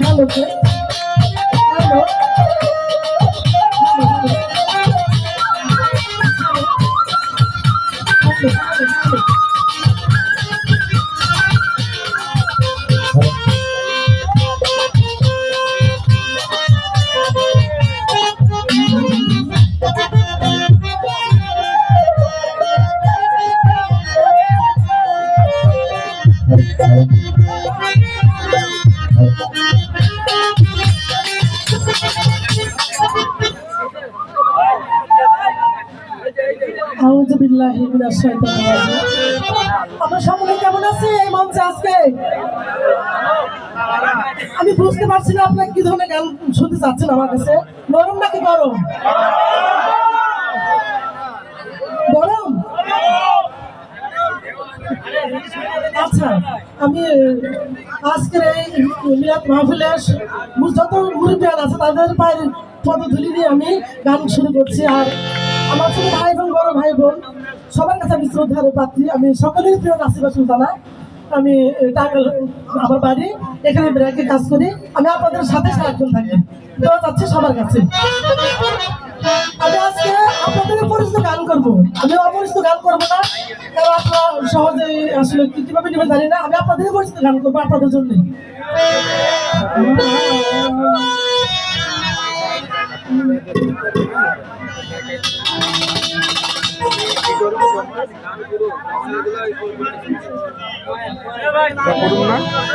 ভালো ভালো Thank you. আপনারা কেমন আছে এই আজকে? আমি বুঝতে পারছি না আপনার কি ধরনের গান শুনতে চাচ্ছেন আমার কাছে। নরম নাকি গরম? গরম? আচ্ছা আমি আজকের এই মিলাদ মাহফিলে যত মুরব্বিয়ান আছে, তাদের পায়ের পদধূলি দিয়ে আমি গান শুরু করছি। আর আমার ছোট ভাই বোন, বড় ভাই বোন, সবার কাছে আমি শ্রদ্ধার পাত্রী আমি সকলের প্রিয় নাসিবা সুলতানা। আমি টাঙ্গাল আমার বাড়ি, এখানে ব্র্যাকে কাজ করি। আমি আপনাদের সাথে সারাক্ষণ থাকি। দেওয়া যাচ্ছে সবার কাছে। আমি আজকে আপনাদের পরিচিত গান করব। আমি অপরিচিত গান করব না কারণ আপনারা সহজে আসলে কীভাবে নেবেন জানি না। আমি আপনাদের পরিচিত গান করব আপনাদের জন্যই করুন না?